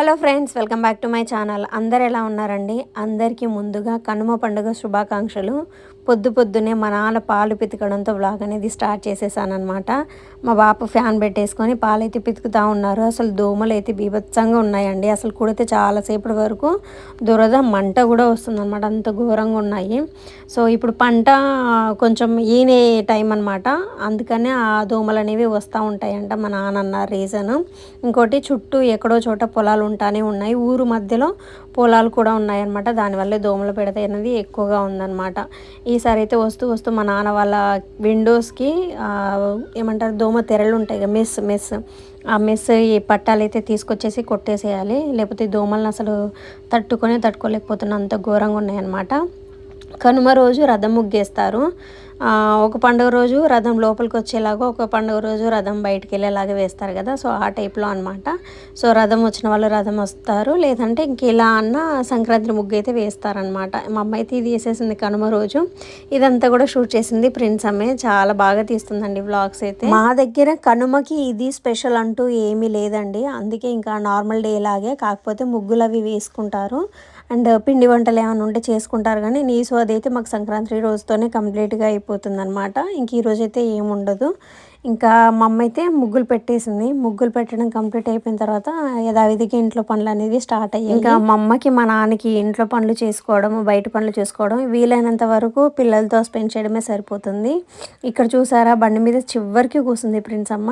Hello friends welcome back to my channel. అందరు ఎలా ఉన్నారండి? అందరికీ ముందుగా కనుమ పండుగ శుభాకాంక్షలు. పొద్దు పొద్దునే మా నాన్న పాలు పితకడంతో బ్లాగ్ అనేది స్టార్ట్ చేసేసాను అనమాట మా బాపు ఫ్యాన్ పెట్టేసుకొని పాలైతే పితుకుతూ ఉన్నారు. అసలు దోమలు అయితే బీభత్సంగా ఉన్నాయండి. అసలు కుడితే చాలాసేపటి వరకు దురద మంట కూడా వస్తుంది అనమాట అంత ఘోరంగా ఉన్నాయి. సో ఇప్పుడు పంట కొంచెం ఈనే టైం అనమాట అందుకనే ఆ దోమలు అనేవి వస్తూ ఉంటాయంట మా నాన్న అన్న రీజన్ ఇంకోటి చుట్టూ ఎక్కడో చోట పొలాలు ఉంటానే ఉన్నాయి. ఊరు మధ్యలో పొలాలు కూడా ఉన్నాయన్నమాట. దానివల్లే దోమలు పెడతాయి అనేది ఎక్కువగా ఉందన్నమాట. ఈసారి అయితే వస్తూ వస్తూ మా నాన్న వాళ్ళ విండోస్కి ఏమంటారు దోమ తెరలు ఉంటాయి కదా మెస్ మెస్. ఆ మెస్ ఈ పట్టాలు అయితే తీసుకొచ్చేసి కొట్టేసేయాలి. లేకపోతే దోమలను అసలు తట్టుకొని తట్టుకోలేకపోతున్నా అంత ఘోరంగా ఉన్నాయన్నమాట. కనుమ రోజు రథం ముగ్గేస్తారు. ఒక పండుగ రోజు రథం లోపలికి వచ్చేలాగా ఒక పండుగ రోజు రథం బయటికి వెళ్ళేలాగా వేస్తారు కదా. సో ఆ టైప్లో అనమాట సో రథం వచ్చిన వాళ్ళు రథం వస్తారు. లేదంటే ఇంక ఇలా అన్న సంక్రాంతి ముగ్గు అయితే వేస్తారనమాట మా అమ్మ అయితే ఇది వేసేసింది కనుమ రోజు. ఇదంతా కూడా షూట్ చేసింది ప్రిన్స్ అమ్మే. చాలా బాగా తీస్తుందండి వ్లాగ్స్ అయితే. మా దగ్గర కనుమకి ఇది స్పెషల్ అంటూ ఏమీ లేదండి. అందుకే ఇంకా నార్మల్ డే లాగే కాకపోతే ముగ్గులు అవి వేసుకుంటారు. అండ్ పిండి వంటలు ఏమైనా ఉంటే చేసుకుంటారు కానీ నీసు అది అయితే మాకు సంక్రాంతి రోజుతోనే కంప్లీట్గా అయిపోతుంది అనమాట ఇంక ఈరోజైతే అయితే ఏముండదు. ఇంకా మా అమ్మ అయితే ముగ్గులు పెట్టేసింది. ముగ్గులు పెట్టడం కంప్లీట్ అయిపోయిన తర్వాత యథావిధికి ఇంట్లో పనులు అనేది స్టార్ట్ అయ్యాయి. ఇంకా మా అమ్మకి మా నాన్నకి ఇంట్లో పనులు చేసుకోవడం బయట పనులు చేసుకోవడం వీలైనంత వరకు పిల్లలతో స్పెండ్ చేయడమే సరిపోతుంది. ఇక్కడ చూసారా బండి మీద చివరికి కూసింది ప్రిన్స్ అమ్మ.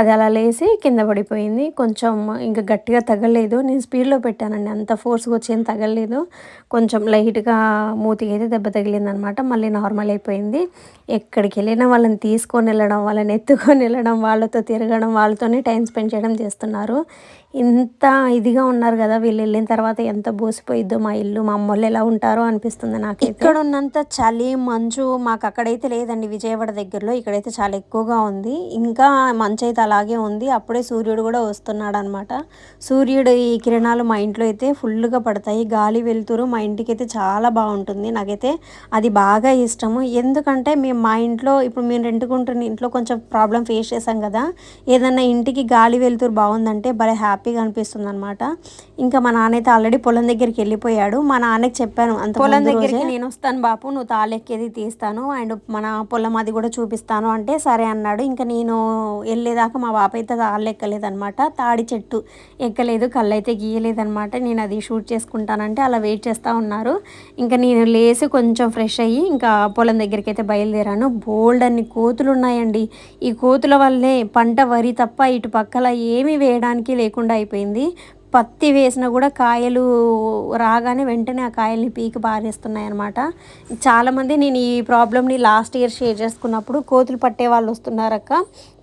అది అలా లేసి కింద పడిపోయింది. కొంచెం ఇంకా గట్టిగా తగలేదు నేను స్పీడ్లో పెట్టానండి. అంత ఫోర్స్గా వచ్చేది ఏం తగలలేదు. కొంచెం లైట్గా మూతికి అయితే దెబ్బ తగిలింది అనమాట మళ్ళీ నార్మల్ అయిపోయింది. ఎక్కడికి వెళ్ళినా వాళ్ళని తీసుకొని వెళ్ళడం వాళ్ళని ఎత్తుకొని వెళ్ళడం వాళ్ళతో తిరగడం వాళ్ళతోనే టైం స్పెండ్ చేయడం చేస్తున్నారు. ఇంత ఇదిగా ఉన్నారు కదా వీళ్ళు వెళ్ళిన తర్వాత ఎంత బోసిపోయిద్దో మా ఇల్లు మా అమ్మోళ్ళు ఎలా ఉంటారో అనిపిస్తుంది నాకు ఇక్కడ ఉన్నంత చలి మంచు మాకు అక్కడైతే లేదండి విజయవాడ దగ్గరలో ఇక్కడైతే చాలా ఎక్కువగా ఉంది. ఇంకా మంచు అయితే అలాగే ఉంది. అప్పుడే సూర్యుడు కూడా వస్తున్నాడు అనమాట సూర్యుడు ఈ కిరణాలు మా ఇంట్లో అయితే ఫుల్గా పడతాయి. గాలి వెలుతురు మా ఇంటికి అయితే చాలా బాగుంటుంది. నాకైతే అది బాగా ఇష్టము. ఎందుకంటే మేము మా ఇంట్లో ఇప్పుడు మేము రెంటుకుంటున్న ఇంట్లో కొంచెం ప్రాబ్లం ఫేస్ చేసాం కదా ఏదన్నా ఇంటికి గాలి వెలుతురు బాగుందంటే భలే హ్యాపీ హ్యాపీగా అనిపిస్తుంది అనమాట ఇంకా మా నాన్న అయితే ఆల్రెడీ పొలం దగ్గరికి వెళ్ళిపోయాడు. మా నాన్నకి చెప్పాను అంత పొలం దగ్గరికి నేను వస్తాను బాపు నువ్వు తాళెక్కేది తీస్తాను. అండ్ మన పొలం అది కూడా చూపిస్తాను అంటే సరే అన్నాడు. ఇంకా నేను వెళ్ళేదాకా మా బాప అయితే తాళ్ళు ఎక్కలేదనమాట తాడి చెట్టు ఎక్కలేదు కళ్ళు అయితే గీయలేదనమాట నేను అది షూట్ చేసుకుంటానంటే అలా వెయిట్ చేస్తూ ఉన్నారు. ఇంకా నేను లేసి కొంచెం ఫ్రెష్ అయ్యి ఇంకా పొలం దగ్గరికి అయితే బయలుదేరాను. బోల్డ్ అన్ని కోతులు ఉన్నాయండి. ఈ కోతుల వల్లే పంట వరి తప్ప ఇటు పక్కల ఏమీ వేయడానికి లేకుండా అయిపోయింది. పత్తి వేసినా కూడా కాయలు రాగానే వెంటనే ఆ కాయల్ని పీకి పారేస్తున్నాయి అనమాట చాలామంది నేను ఈ ప్రాబ్లమ్ని లాస్ట్ ఇయర్ షేర్ చేసుకున్నప్పుడు కోతులు పట్టే వాళ్ళు వస్తున్నారక్క.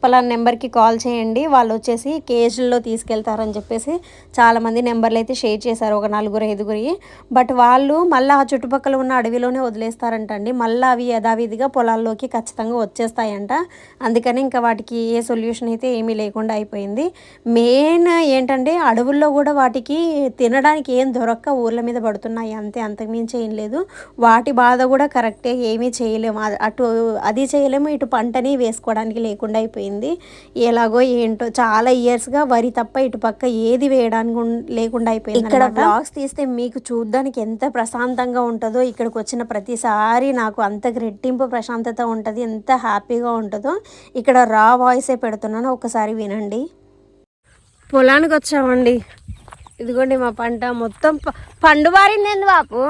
పలానా నెంబర్కి కాల్ చేయండి. వాళ్ళు వచ్చేసి కేజీల్లో తీసుకెళ్తారని చెప్పేసి చాలామంది నెంబర్లు అయితే షేర్ చేశారు ఒక నలుగురు ఐదుగురి. బట్ వాళ్ళు మళ్ళీ ఆ చుట్టుపక్కల ఉన్న అడవిలోనే వదిలేస్తారంటండి. మళ్ళీ అవి యథావిధిగా పొలాల్లోకి ఖచ్చితంగా వచ్చేస్తాయంట. అందుకని ఇంకా వాటికి ఏ సొల్యూషన్ అయితే ఏమీ లేకుండా అయిపోయింది. మెయిన్ ఏంటంటే అడవుల్లో కూడా వాటికి తినడానికి ఏం దొరక్క ఊర్ల మీద పడుతున్నాయి అంతే. అంతకుమించి ఏం లేదు. వాటి బాధ కూడా కరెక్టే. ఏమీ చేయలేము. అటు అది చేయలేము. ఇటు పంటని వేసుకోవడానికి లేకుండా అయిపోయింది. ఎలాగో ఏంటో చాలా ఇయర్స్గా వరి తప్ప ఇటు పక్క ఏది వేయడానికి లేకుండా అయిపోయింది ఇక్కడ బ్లాగ్స్ తీస్తే మీకు చూడడానికి ఎంత ప్రశాంతంగా ఉంటుందో ఇక్కడికి వచ్చిన ప్రతిసారి నాకు అంత రెట్టింపు ప్రశాంతత ఉంటుంది ఎంత హ్యాపీగా ఉంటుందో ఇక్కడ రా వాయిసే పెడుతున్నాను ఒకసారి వినండి. పొలానికి వచ్చామండి. ఇదిగోండి మా పంట మొత్తం పండు బారింది ఏంది బాపు?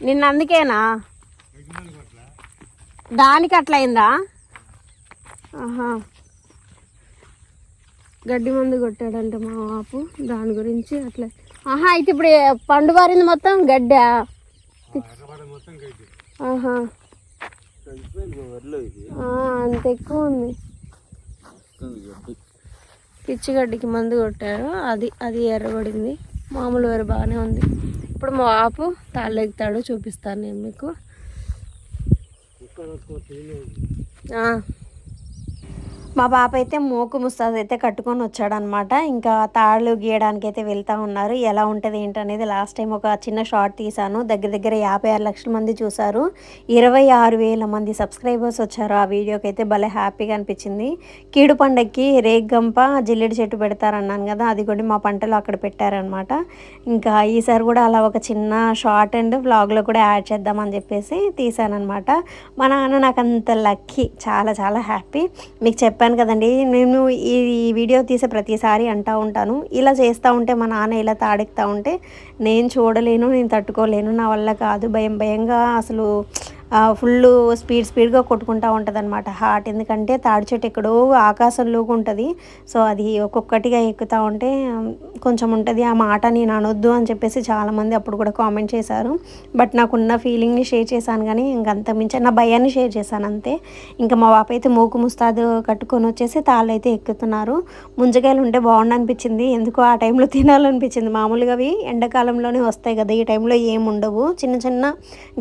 నిన్న అందుకేనా? దానికి అట్లయిందా ఆహా. గడ్డి మందు కొట్టాడంట మా బాపు. దాని గురించి అట్లా. ఆహా అయితే ఇప్పుడు పండు బారింది మొత్తం గడ్డా? ఆహా. అంత ఎక్కువ ఉంది. పిచ్చి గడ్డికి మందు కొట్టారు. అది అది ఎర్రబడింది. మామూలు వరి బాగానే ఉంది. ఇప్పుడు మా బాపు తాళ్ళెగుతాడు చూపిస్తాను నేను మీకు. మా పాప అయితే మోకు ముస్తాజ్ అయితే కట్టుకొని వచ్చాడనమాట. ఇంకా తాళ్ళు గీయడానికి అయితే వెళ్తూ ఉన్నారు. ఎలా ఉంటుంది ఏంటనేది లాస్ట్ టైం ఒక చిన్న షార్ట్ తీశాను. దగ్గర దగ్గర యాభై ఆరు లక్షల మంది చూశారు. ఇరవై ఆరు వేల మంది సబ్స్క్రైబర్స్ వచ్చారు. ఆ వీడియోకి అయితే భలే హ్యాపీగా అనిపించింది. కీడు పండక్కి రేగ్గంప జిల్లెడి చెట్టు పెడతారన్నాను కదా అది కూడా మా పంటలో అక్కడ పెట్టారనమాట. ఇంకా ఈసారి కూడా అలా ఒక చిన్న షార్ట్ అండ్ వ్లాగ్లో కూడా యాడ్ చేద్దామని చెప్పేసి తీశానమాట మా నాన్న నాకు అంత లక్కీ చాలా చాలా హ్యాపీ మీకు చెప్పాను చెప్పాను కదండి నేను ఈ వీడియో తీసే ప్రతిసారి అంటూ ఉంటాను. ఇలా చేస్తూ ఉంటే మా నాన్న ఇలా తాడెక్తూ ఉంటే నేను చూడలేను నేను తట్టుకోలేను నా వల్ల కాదు భయం భయంగా అసలు ఫుల్ స్పీడ్ స్పీడ్గా కొట్టుకుంటూ ఉంటుంది అనమాట హార్ట్ ఎందుకంటే తాడి చెట్టు ఎక్కడో ఆకాశంలోకి ఉంటుంది. సో అది ఒక్కొక్కటిగా ఎక్కుతూ ఉంటే కొంచెం ఉంటుంది. ఆ మాట నేను అనొద్దు అని చెప్పేసి చాలామంది అప్పుడు కూడా కామెంట్ చేశారు. బట్ నాకున్న ఫీలింగ్ని షేర్ చేశాను కానీ ఇంకంత మించి నా భయాన్ని షేర్ చేశాను అంతే. ఇంకా మా బాప అయితే మూకు ముస్తాదు కట్టుకొని వచ్చేసి తాళ్ళు అయితే ఎక్కుతున్నారు. ముంజకాయలు ఉంటే బాగుండు అనిపించింది ఎందుకు ఆ టైంలో తినాలనిపించింది. మామూలుగా అవి ఎండాకాలంలోనే వస్తాయి కదా ఈ టైంలో ఏముండవు చిన్న చిన్న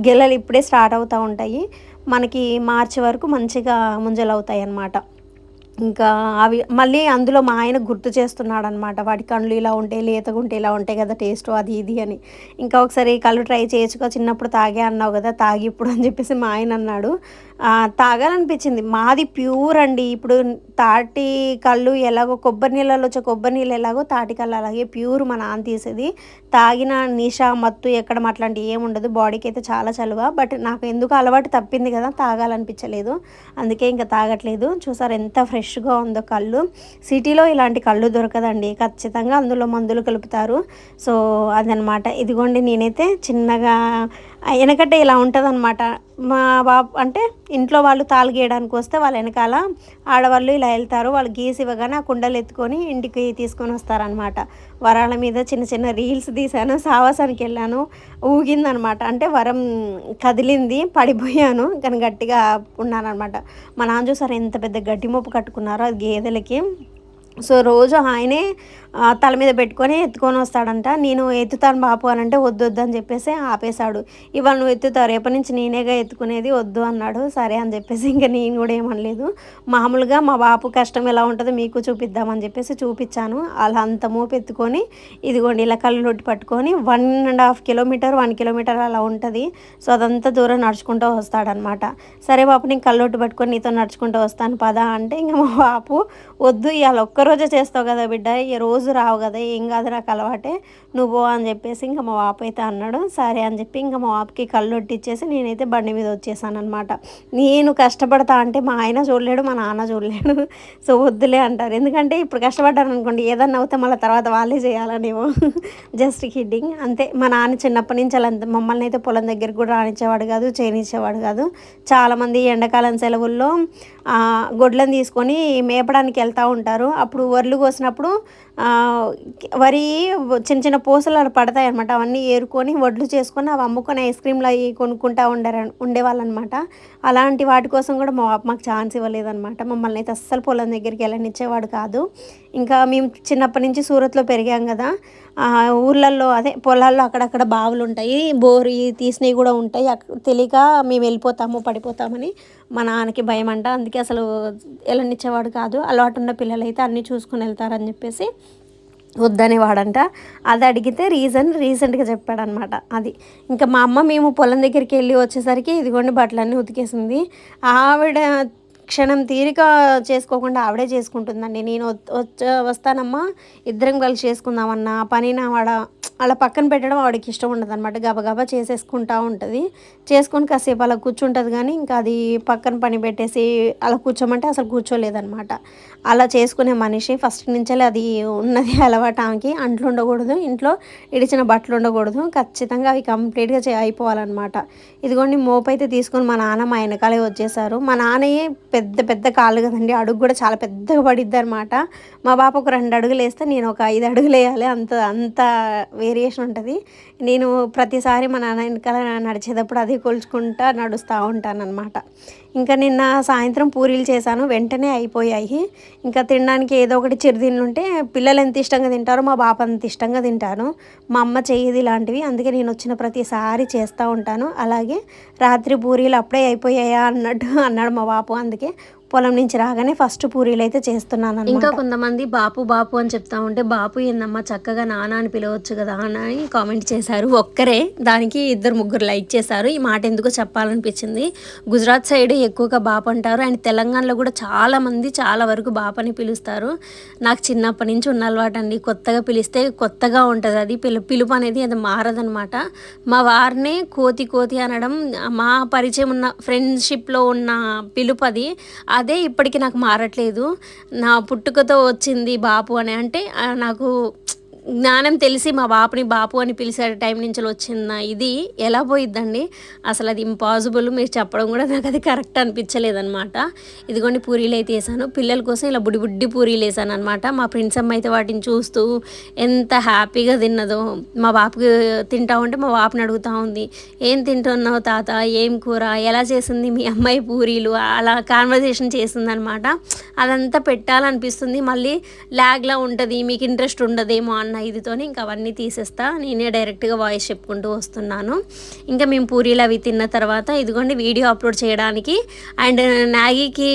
గెలలు ఇప్పుడే స్టార్ట్ అవుతాయి ఉంటాయి. మనకి మార్చి వరకు మంచిగా ముంజలు అవుతాయి అన్నమాట ఇంకా అవి మళ్ళీ అందులో మా ఆయన గుర్తు చేస్తున్నాడు అనమాట వాటి కళ్ళు ఇలా ఉంటాయి లేతగా ఉంటే ఇలా ఉంటాయి కదా టేస్ట్ అది ఇది అని. ఇంకా ఒకసారి కళ్ళు ట్రై చేయొచ్చుకో చిన్నప్పుడు తాగే అన్నావు కదా తాగి ఇప్పుడు అని చెప్పేసి మా ఆయన అన్నాడు. తాగాలనిపించింది. మాది ప్యూర్ అండి. ఇప్పుడు తాటి కళ్ళు ఎలాగో కొబ్బరి నీళ్ళలో వచ్చే కొబ్బరి నీళ్ళు ఎలాగో తాటి కళ్ళు అలాగే ప్యూర్ మా నాన్న తీసేది. తాగిన నిషా మత్తు ఎక్కడ అట్లాంటి ఏముండదు బాడీకి అయితే చాలా చలువ. బట్ నాకు ఎందుకు అలవాటు తప్పింది కదా తాగాలనిపించలేదు. అందుకే ఇంకా తాగట్లేదు. చూసారు ఎంత ఫ్రెష్గా ఉందో కళ్ళు. సిటీలో ఇలాంటి కళ్ళు దొరకదండి. ఖచ్చితంగా అందులో మందులు కలుపుతారు. సో అదనమాట. ఇదిగోండి నేనైతే చిన్నగా వెనకటే ఇలా ఉంటుంది అనమాట మా బాబు అంటే ఇంట్లో వాళ్ళు తాలు గీయడానికి వస్తే వాళ్ళ వెనకాల ఆడవాళ్ళు ఇలా వెళ్తారు. వాళ్ళు గీసి ఇవ్వగానే ఆ కుండలు ఎత్తుకొని ఇంటికి తీసుకొని వస్తారనమాట వరాల మీద చిన్న చిన్న రీల్స్ తీశాను సావాసానికి వెళ్ళాను ఊగిందనమాట అంటే వరం కదిలింది పడిపోయాను కానీ గట్టిగా ఉన్నాను అనమాట మా నాన్న చూసారు ఎంత పెద్ద గడ్డి మోపు కట్టుకున్నారో అది గేదెలకి. సో రోజు ఆయనే తల మీద పెట్టుకొని ఎత్తుకొని వస్తాడంట. నేను ఎత్తుతాను బాపు అని అంటే వద్దు వద్దు అని చెప్పేసి ఆపేశాడు. ఇవాళ నువ్వు ఎత్తుతావు రేపటి నుంచి నేనేగా ఎత్తుకునేది వద్దు అన్నాడు. సరే అని చెప్పేసి ఇంకా నేను కూడా ఏమనలేదు. మామూలుగా మా బాపు కష్టం ఎలా ఉంటుందో మీకు చూపిద్దామని చెప్పేసి చూపించాను అలా అంత మోపు ఎత్తుకొని ఇదిగోండి ఇలా కళ్ళు రొట్టి పట్టుకొని one and half kilometer one kilometer అలా ఉంటుంది. సో అదంతా దూరం నడుచుకుంటూ వస్తాడనమాట. సరే బాపు నేను కళ్ళొట్టు పట్టుకొని నీతో నడుచుకుంటూ వస్తాను పదా అంటే ఇంకా మా బాపు వద్దు ఇవాళ ఒక్క ఒక్కరోజే చేస్తావు కదా బిడ్డ ఈ రోజు రోజు రావు కదా ఏం కాదు నాకు అలవాటే నువ్వు అని చెప్పేసి ఇంకా మా వాపు అయితే అన్నాడు. సరే అని చెప్పి ఇంకా మా వాపుకి కళ్ళు ఒట్టిచ్చేసి నేనైతే బండి మీద వచ్చేసాను అనమాట నేను కష్టపడతా అంటే మా ఆయన చూడలేడు మా నాన్న చూడలేడు. సో వద్దులే అంటారు. ఎందుకంటే ఇప్పుడు కష్టపడ్డాను అనుకోండి ఏదన్నా అవుతే మళ్ళీ తర్వాత వాళ్ళే చేయాలనేమో. జస్ట్ కిడ్డింగ్ అంతే. మా నాన్న చిన్నప్పటి నుంచి అలా మమ్మల్ని అయితే పొలం దగ్గరికి కూడా రానిచ్చేవాడు కాదు చేయనిచ్చేవాడు కాదు. చాలామంది ఎండాకాలం సెలవుల్లో గొడ్లను తీసుకొని మేపడానికి వెళ్తూ ఉంటారు. అప్పుడు వడ్లు కోసినప్పుడు వరి చిన్న చిన్న పూసలు పడతాయి అనమాట అవన్నీ ఏరుకొని వడ్లు చేసుకొని అవి అమ్ముకొని ఐస్ క్రీమ్లు అవి కొనుక్కుంటూ ఉండారు ఉండేవాళ్ళు అనమాట అలాంటి వాటి కోసం కూడా మా మాకు ఛాన్స్ ఇవ్వలేదన్నమాట. మమ్మల్ని అయితే అస్సలు పొలం దగ్గరికి వెళ్ళనిచ్చేవాడు కాదు. ఇంకా మేము చిన్నప్పటి నుంచి సూరత్లో పెరిగాం కదా. ఊర్లల్లో అదే పొలాల్లో అక్కడక్కడ బావులు ఉంటాయి. బోరు తీసినవి కూడా ఉంటాయి. తెలియక మేము వెళ్ళిపోతాము పడిపోతామని మా నాన్నకి భయం అంట అందుకే అసలు వెళ్ళనిచ్చేవాడు కాదు. అలవాటు ఉన్న పిల్లలు అయితే అన్నీ చూసుకొని వెళ్తారని చెప్పేసి వద్దనేవాడంట అది అడిగితే రీజన్ రీసెంట్గా చెప్పాడనమాట అది. ఇంకా మా అమ్మ మేము పొలం దగ్గరికి వెళ్ళి వచ్చేసరికి ఇదిగోండి బట్టలన్నీ ఉతికేసింది. ఆవిడ క్షణం తీరిక చేసుకోకుండా ఆవిడే చేసుకుంటుందండి. నేను వచ్చ వస్తానమ్మా ఇద్దరం కలిసి చేసుకుందామన్న పని నా వాడ అలా పక్కన పెట్టడం ఆవిడకి ఇష్టం ఉండదు అనమాట గబగబా చేసేసుకుంటా ఉంటుంది. చేసుకొని కాసేపు అలా కూర్చుంటుంది కానీ ఇంకా అది పక్కన పని పెట్టేసి అలా కూర్చోమంటే అసలు కూర్చోలేదనమాట అలా చేసుకునే మనిషి ఫస్ట్ నుంచే అది ఉన్నది అలవాటు ఆమెకి అంట్లు ఉండకూడదు ఇంట్లో ఇడిచిన బట్టలు ఉండకూడదు. ఖచ్చితంగా అవి కంప్లీట్గా చే అయిపోవాలన్నమాట. ఇదిగోండి మోపు అయితే తీసుకొని మా నాన్న మా వెనకాలే వచ్చేసారు. మా నాన్నయ్యే పెద్ద పెద్ద కాళ్ళు కదండి అడుగు కూడా చాలా పెద్దగా పడిద్ది అనమాట మా పాప ఒక రెండు అడుగులు వేస్తే నేను ఒక ఐదు అడుగులు వేయాలి అంత అంత వేరియేషన్ ఉంటుంది. నేను ప్రతిసారి మా నాన్న వెనకాల నడిచేటప్పుడు అది కొలుచుకుంటా నడుస్తూ ఉంటాను అనమాట ఇంకా నిన్న సాయంత్రం పూరీలు చేశాను వెంటనే అయిపోయాయి. ఇంకా తినడానికి ఏదో ఒకటి చిరుదిన్నుంటే ఉంటే పిల్లలు ఎంత ఇష్టంగా తింటారో మా బాప అంత ఇష్టంగా తింటాను. మా అమ్మ చేయది ఇలాంటివి అందుకే నేను వచ్చిన ప్రతిసారి చేస్తూ ఉంటాను. అలాగే రాత్రి పూరీలు అప్పుడే అయిపోయాయా అన్నట్టు అన్నాడు మా బాపు అందుకే పొలం నుంచి రాగానే ఫస్ట్ పూరీలు అయితే చేస్తున్నాను ఇంకా కొంతమంది బాపు బాపు అని చెప్తా ఉంటే బాపు ఏందమ్మా చక్కగా నాన్న అని పిలవచ్చు కదా అని కామెంట్ చేశారు ఒక్కరే. దానికి ఇద్దరు ముగ్గురు లైక్ చేశారు. ఈ మాట ఎందుకో చెప్పాలనిపించింది. గుజరాత్ సైడ్ ఎక్కువగా బాపు అంటారు. అండ్ తెలంగాణలో కూడా చాలా మంది చాలా వరకు బాపు అని పిలుస్తారు. నాకు చిన్నప్పటి నుంచి ఉన్న అలవాటు అండి. కొత్తగా పిలిస్తే కొత్తగా ఉంటుంది. అది పిలు పిలుపు అనేది అది మారదనమాట మా వారినే కోతి కోతి అనడం మా పరిచయం ఉన్న ఫ్రెండ్షిప్లో ఉన్న పిలుపు అది. అదే ఇప్పటికీ నాకు మారట్లేదు. నా పుట్టుకతో వచ్చింది బాపు అని అంటే నాకు జ్ఞానం తెలిసి మా బాపుని బాపు అని పిలిచే టైం నుంచి వచ్చిన ఇది ఎలా పోయిద్దండి? అసలు అది ఇంపాసిబుల్ మీరు చెప్పడం కూడా నాకు అది కరెక్ట్ అనిపించలేదన్నమాట. ఇదిగోండి పూరీలు అయితే వేసాను. పిల్లల కోసం ఇలా బుడ్డి బుడ్డి పూరీలు వేసాను అనమాట మా ఫ్రెండ్స్ అమ్మ అయితే వాటిని చూస్తూ ఎంత హ్యాపీగా తిన్నదో. మా బాపుకి తింటా ఉంటే మా బాపుని అడుగుతూ ఉంది ఏం తింటున్నావు తాత? ఏం కూర? ఎలా చేసింది మీ అమ్మాయి పూరీలు? అలా కాన్వర్జేషన్ చేసిందనమాట అదంతా పెట్టాలనిపిస్తుంది. మళ్ళీ ల్యాగ్లా ఉంటుంది. మీకు ఇంట్రెస్ట్ ఉండదేమో అన్న ఇదితోని ఇంకా అవన్నీ తీసేస్తా. నేనే డైరెక్ట్గా వాయిస్ చెప్పుకుంటూ వస్తున్నాను. ఇంకా మేము పూరీలు అవి తిన్న తర్వాత ఇదిగోండి వీడియో అప్లోడ్ చేయడానికి అండ్ నాగీకి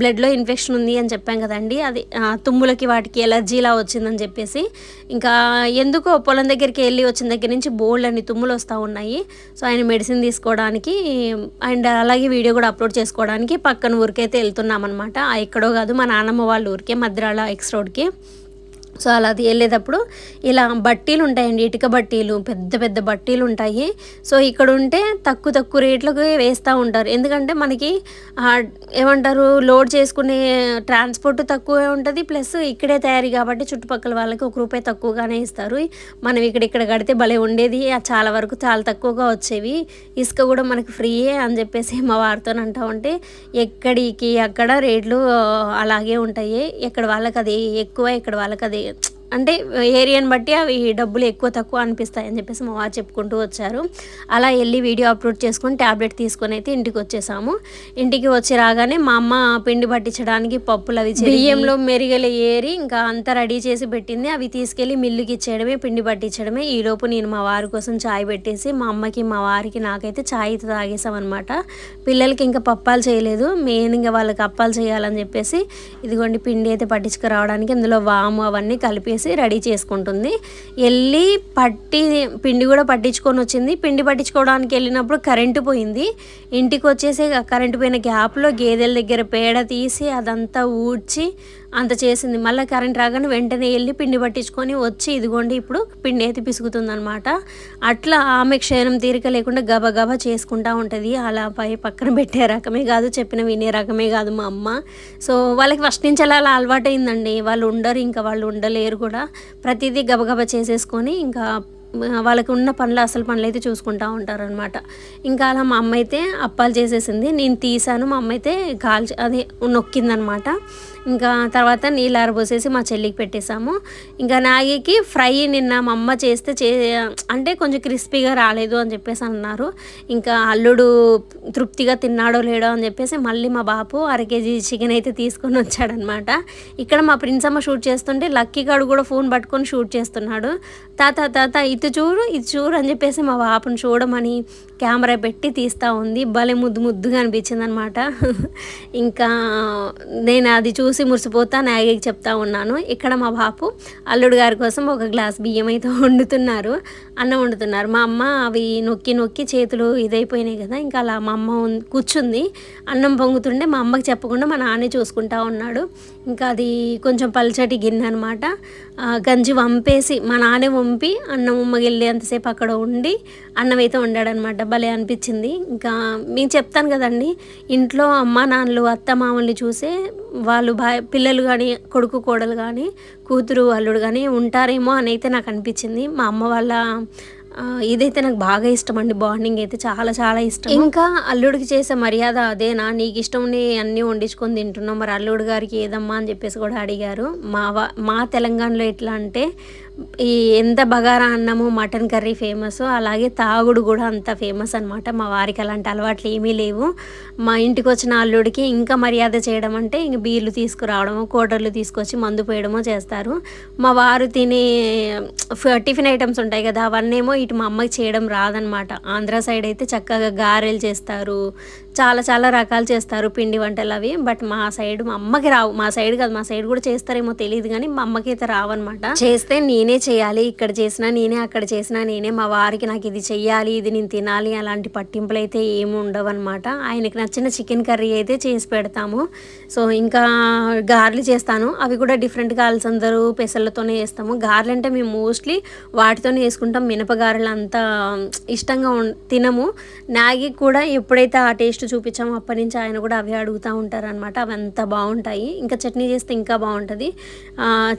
బ్లడ్లో ఇన్ఫెక్షన్ ఉంది అని చెప్పాం కదండి. అది తుమ్ములకి వాటికి ఎలర్జీలా వచ్చిందని చెప్పేసి ఇంకా ఎందుకో పొలం దగ్గరికి వెళ్ళి వచ్చిన దగ్గర నుంచి బోల్డ్ అని తుమ్ములు వస్తూ ఉన్నాయి. సో ఆయన మెడిసిన్ తీసుకోవడానికి అండ్ అలాగే వీడియో కూడా అప్లోడ్ చేసుకోవడానికి పక్కన ఊరికైతే వెళ్తున్నాం అనమాట ఎక్కడో కాదు మా నాన్నమ్మ వాళ్ళ ఊరికే మద్రాల ఎక్స్ రోడ్కి. సో అలా అది వెళ్ళేటప్పుడు ఇలా బట్టీలు ఉంటాయండి ఇటుక బట్టీలు పెద్ద పెద్ద బట్టీలు ఉంటాయి. సో ఇక్కడ ఉంటే తక్కువ తక్కువ రేట్లకు వేస్తూ ఉంటారు. ఎందుకంటే మనకి ఏమంటారు లోడ్ చేసుకునే ట్రాన్స్పోర్ట్ తక్కువే ఉంటుంది ప్లస్ ఇక్కడే తయారీ కాబట్టి చుట్టుపక్కల వాళ్ళకి ఒక రూపాయి తక్కువగానే ఇస్తారు. మనం ఇక్కడ ఇక్కడ కడితే భలే ఉండేది చాలా వరకు చాలా తక్కువగా వచ్చేవి. ఇసుక కూడా మనకి ఫ్రీయే అని చెప్పేసి మా వారితో అంటా ఉంటే ఎక్కడికి అక్కడ రేట్లు అలాగే ఉంటాయి. ఎక్కడ వాళ్ళకి అది ఎక్కువ ఇక్కడ వాళ్ళకి అది అంటే ఏరియాని బట్టి అవి డబ్బులు ఎక్కువ తక్కువ అనిపిస్తాయి అని చెప్పేసి మా వారు చెప్పుకుంటూ వచ్చారు. అలా వెళ్ళి వీడియో అప్లోడ్ చేసుకొని ట్యాబ్లెట్ తీసుకొని అయితే ఇంటికి వచ్చేసాము. ఇంటికి వచ్చి రాగానే మా అమ్మ పిండి పట్టించడానికి పప్పులు అవి బియ్యంలో మెరుగలు ఏరి ఇంకా అంతా రెడీ చేసి పెట్టింది. అవి తీసుకెళ్ళి మిల్లుకి ఇచ్చేయడమే పిండి పట్టించడమే. ఈలోపు నేను మా వారి కోసం చాయ్ పెట్టేసి మా అమ్మకి మా వారికి నాకైతే చాయ్ తాగేసామన్నమాట పిల్లలకి ఇంకా పప్పాలు చేయలేదు. మెయిన్ ఇంకా వాళ్ళకి అప్పాలు చేయాలని చెప్పేసి ఇదిగోండి పిండి అయితే పట్టించుకురావడానికి ఇందులో వాము అవన్నీ కలిపి కలిపేసి రెడీ చేసుకుంటుంది. వెళ్ళి పట్టి పిండి కూడా పట్టించుకొని వచ్చింది. పిండి పట్టించుకోవడానికి వెళ్ళినప్పుడు కరెంటు పోయింది. ఇంటికి వచ్చేసి కరెంటు పోయిన గ్యాప్లో గేదెల దగ్గర పేడ తీసి అదంతా ఊడ్చి అంత చేసింది. మళ్ళీ కరెంట్ రాగానే వెంటనే వెళ్ళి పిండి పట్టించుకొని వచ్చి ఇదిగోండి ఇప్పుడు పిండి అయితే పిసుకుతుంది అనమాట అట్లా ఆమె క్షణం తీరిక లేకుండా గబగబ చేసుకుంటా ఉంటుంది. అలా పై పక్కన పెట్టే రకమే కాదు చెప్పిన వినే రకమే కాదు మా అమ్మ. సో వాళ్ళకి ఫస్ట్ నుంచి అలా అలా అలవాటైందండి. వాళ్ళు ఉండరు ఇంకా వాళ్ళు ఉండలేరు కూడా. ప్రతిదీ గబగబా చేసేసుకొని ఇంకా వాళ్ళకి ఉన్న పనులు అసలు పనులు అయితే చూసుకుంటూ ఉంటారనమాట ఇంకా అలా మా అమ్మ అయితే అప్పాలు చేసేసింది. నేను తీసాను మా అమ్మ అయితే కాల్చి అదే నొక్కిందనమాట ఇంకా తర్వాత నీళ్ళు ఆరబోసేసి మా చెల్లికి పెట్టేశాము. ఇంకా నాగికి ఫ్రై నిన్న మా అమ్మ చేస్తే చే అంటే కొంచెం క్రిస్పీగా రాలేదు అని చెప్పేసి అన్నారు. ఇంకా అల్లుడు తృప్తిగా తిన్నాడో లేడో అని చెప్పేసి మళ్ళీ మా బాపు అర కేజీ చికెన్ అయితే తీసుకొని వచ్చాడనమాట. ఇక్కడ మా ప్రిన్సమ్మ అమ్మ షూట్ చేస్తుంటే లక్కీ గాడు కూడా ఫోన్ పట్టుకొని షూట్ చేస్తున్నాడు. తాత తాత ఇది చూడు ఇది చూడు అని చెప్పేసి మా బాపుని చూడమని కెమెరా పెట్టి తీస్తూ ఉంది. భలే ముద్దు ముద్దుగా అనిపించింది అనమాట ఇంకా నేను అది చూ చూసి మురిసిపోతా నాగికి చెప్తా ఉన్నాను. ఇక్కడ మా బాపు అల్లుడు గారి కోసం ఒక గ్లాస్ బియ్యం అయితే వండుతున్నారు. అన్నం వండుతున్నారు. మా అమ్మ అవి నొక్కి నొక్కి చేతులు ఇదైపోయినాయి కదా ఇంకా అలా మా అమ్మ కూర్చుంది. అన్నం పొంగుతుండే మా అమ్మకి చెప్పకుండా మా నాన్నే చూసుకుంటా ఉన్నాడు. ఇంకా అది కొంచెం పల్చటి గిన్నె అనమాట గంజి వంపేసి మా నాన్నే వంపి అన్నం ఉమ్మగిల్లి అంతసేపు అక్కడ ఉండి అన్నం అయితే వండాడనమాట భలే అనిపించింది. ఇంకా మీకు చెప్తాను కదండి ఇంట్లో అమ్మ నాన్నలు అత్త మామల్ని చూసే వాళ్ళు భా పిల్లలు కానీ కొడుకు కోడలు కానీ కూతురు అల్లుడు కానీ ఉంటారేమో అని అయితే నాకు అనిపించింది. మా అమ్మ వాళ్ళ ఇదైతే నాకు బాగా ఇష్టం అండి బాండింగ్ అయితే చాలా చాలా ఇష్టం ఇంకా అల్లుడికి చేసే మర్యాద అదేనా? నీకు ఇష్టం అన్నీ వండించుకొని తింటున్నాం మరి అల్లుడు గారికి ఏదమ్మా అని చెప్పేసి కూడా అడిగారు. మా మా తెలంగాణలో ఎట్లా అంటే ఈ ఎంత బగారా అన్నము మటన్ కర్రీ ఫేమస్ అలాగే తాగుడు కూడా అంత ఫేమస్ అనమాట మా వారికి అలాంటి అలవాట్లు ఏమీ లేవు. మా ఇంటికి వచ్చిన అల్లుడికి ఇంకా మర్యాద చేయడం అంటే ఇంక బీర్లు తీసుకురావడము కోటర్లు తీసుకొచ్చి మందు పోయడమో చేస్తారు. మా వారు తినే ఫ- టిఫిన్ ఐటమ్స్ ఉంటాయి కదా అవన్నేమో ఇటు మా అమ్మకి చేయడం రాదనమాట ఆంధ్ర సైడ్ అయితే చక్కగా గారెలు చేస్తారు చాలా చాలా రకాలు చేస్తారు పిండి వంటలు అవి. బట్ మా సైడ్ మా అమ్మకి రావు. మా సైడ్ కాదు మా సైడ్ కూడా చేస్తారేమో తెలియదు కానీ మా అమ్మకి అయితే రావన్నమాట. చేస్తే నేనే చేయాలి ఇక్కడ చేసినా నేనే అక్కడ చేసినా నేనే మా వారికి నాకు ఇది చెయ్యాలి ఇది నేను తినాలి అలాంటి పట్టింపులు అయితే ఏమి ఉండవు అనమాట ఆయనకి నచ్చిన చికెన్ కర్రీ అయితే చేసి పెడతాము. సో ఇంకా గారెలు చేస్తాను. అవి కూడా డిఫరెంట్గా అలసందరు పెసలతోనే చేస్తాము. గారెలు అంటే మేము మోస్ట్లీ వాటితోనే వేసుకుంటాం మినపగారెలు అంత ఇష్టంగా ఉం- తినము. నాగి కూడా ఎప్పుడైతే ఆ టేస్ట్ చూపించాము. అప్పటి నుంచి ఆయన కూడా అవే అడుగుతూ ఉంటారనమాట అవి అంత బాగుంటాయి. ఇంకా చట్నీ చేస్తే ఇంకా బాగుంటుంది.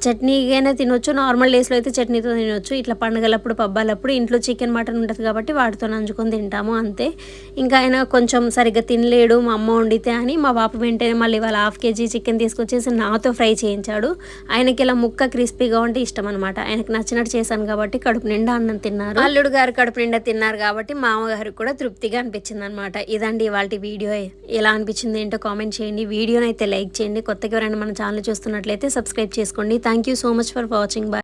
చట్నీగానే తినొచ్చు. నార్మల్ డేస్లో అయితే చట్నీతో తినొచ్చు. ఇట్లా పండుగలప్పుడు పబ్బాలప్పుడు ఇంట్లో చికెన్ మటన్ ఉంటుంది కాబట్టి వాటితో నంచుకొని తింటాము అంతే. ఇంకా ఆయన కొంచెం సరిగ్గా తినలేడు మా అమ్మ వండితే అని మా బాప వెంటనే మళ్ళీ వాళ్ళ హాఫ్ కేజీ చికెన్ తీసుకొచ్చేసి నాతో ఫ్రై చేయించాడు. ఆయనకి ఇలా ముక్క క్రిస్పీగా ఉంటే ఇష్టం అనమాట ఆయనకు నచ్చినట్టు చేశాను కాబట్టి కడుపు నిండా అన్నం తిన్నారు. అల్లుడు గారు కడుపు నిండా తిన్నారు కాబట్టి మామగారికి కూడా తృప్తిగా అనిపించింది అనమాట ఇదండి ఇవాళ వీడియో ఎలా అనిపించింది ఏంటో కామెంట్ చేయండి. వీడియోనైతే లైక్ చేయండి. కొత్తగా ఎవరైనా మన ఛానల్ చూస్తున్నట్లయితే సబ్స్క్రైబ్ చేసుకోండి. Thank you so much for watching bye